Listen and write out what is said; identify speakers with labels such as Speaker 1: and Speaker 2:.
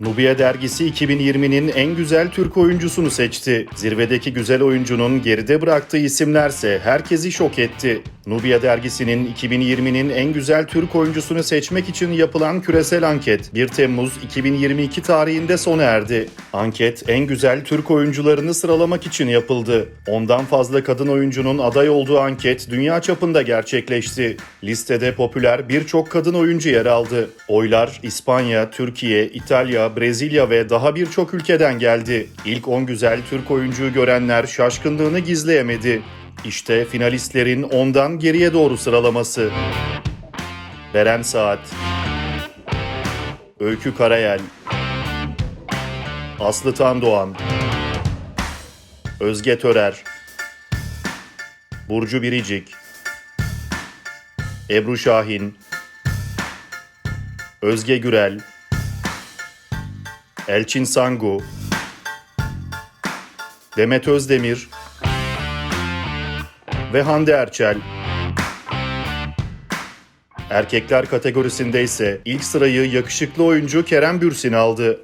Speaker 1: Nubiye dergisi 2020'nin en güzel Türk oyuncusunu seçti. Zirvedeki güzel oyuncunun geride bıraktığı isimlerse herkesi şok etti. Nubiye dergisinin 2020'nin en güzel Türk oyuncusunu seçmek için yapılan küresel anket 1 Temmuz 2022 tarihinde sona erdi. Anket en güzel Türk oyuncularını sıralamak için yapıldı. Ondan fazla kadın oyuncunun aday olduğu anket dünya çapında gerçekleşti. Listede popüler birçok kadın oyuncu yer aldı. Oylar İspanya, Türkiye, İtalya, Brezilya ve daha birçok ülkeden geldi. İlk 10 güzel Türk oyuncuyu görenler şaşkınlığını gizleyemedi. İşte finalistlerin ondan geriye doğru sıralaması. Beren Saat Öykü Karayel Aslı Tandoğan Özge Törer Burcu Biricik Ebru Şahin Özge Gürel Elçin Sangu Demet Özdemir ve Hande Erçel. Erkekler kategorisinde ise ilk sırayı yakışıklı oyuncu Kerem Bürsin aldı.